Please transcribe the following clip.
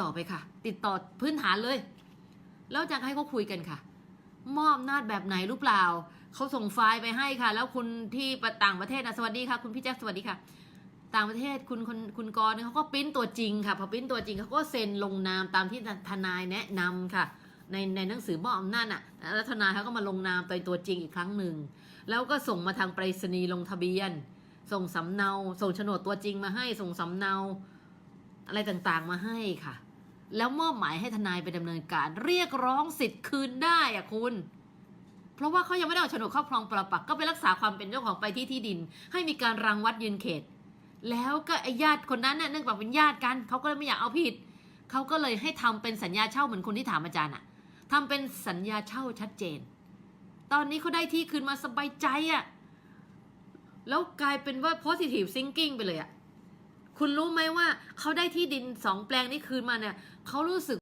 ต่อไปค่ะ ติดต่อพื้นฐานเลย แล้วจะให้เขาคุยกันค่ะ มอบอำนาจแบบไหนหรือเปล่า เขาส่งไฟล์ไปให้ค่ะ แล้วคุณที่ต่างประเทศนะสวัสดีค่ะ คุณพี่แจ็คสวัสดีค่ะ ต่างประเทศคุณคุณคุณกรณ์เขาก็ปริ้นตัวจริงค่ะพอปริ้นตัวจริงเขาก็เซ็นลงนามตามที่ทนายแนะนำค่ะในในหนังสือมอบอำนาจอะแล้วทนาเขาก็มาลงนามตัวตัวจริงอีกครั้งหนึ่ง แล้วก็ส่งมาทางไปรษณีย์ลงทะเบียน ส่งสำเนา ส่งโฉนดตัวจริงมาให้ ส่งสำเนา อะไรต่างๆมาให้ค่ะ แล้วมอบหมายให้ทนายไปดำเนินการ เรียกร้องสิทธิ์คืนได้อะคุณ เพราะว่าเขายังไม่ได้เอาโฉนดครอบครองปรปักก็ไปรักษาความเป็นเจ้าของไปที่ที่ดิน ให้มีการรังวัดยืนเขต แล้วก็ไอญาติคนนั้นเนี่ยเนื่องจากเป็นญาติกันเขาก็เลยไม่อยากเอาผิดเขาก็เลยให้ทำเป็นสัญญาเช่าเหมือนคนที่ถามอาจารย์อะทำเป็นสัญญาเช่าชัดเจน ตอนนี้เขาได้ที่คืนมาสบายใจอะแล้วกลายเป็นว่า positive thinking ไปเลยอะ คุณรู้ไหมว่าเขาได้ที่ดินสองแปลงนี้คืนมาเนี่ยเขารู้สึก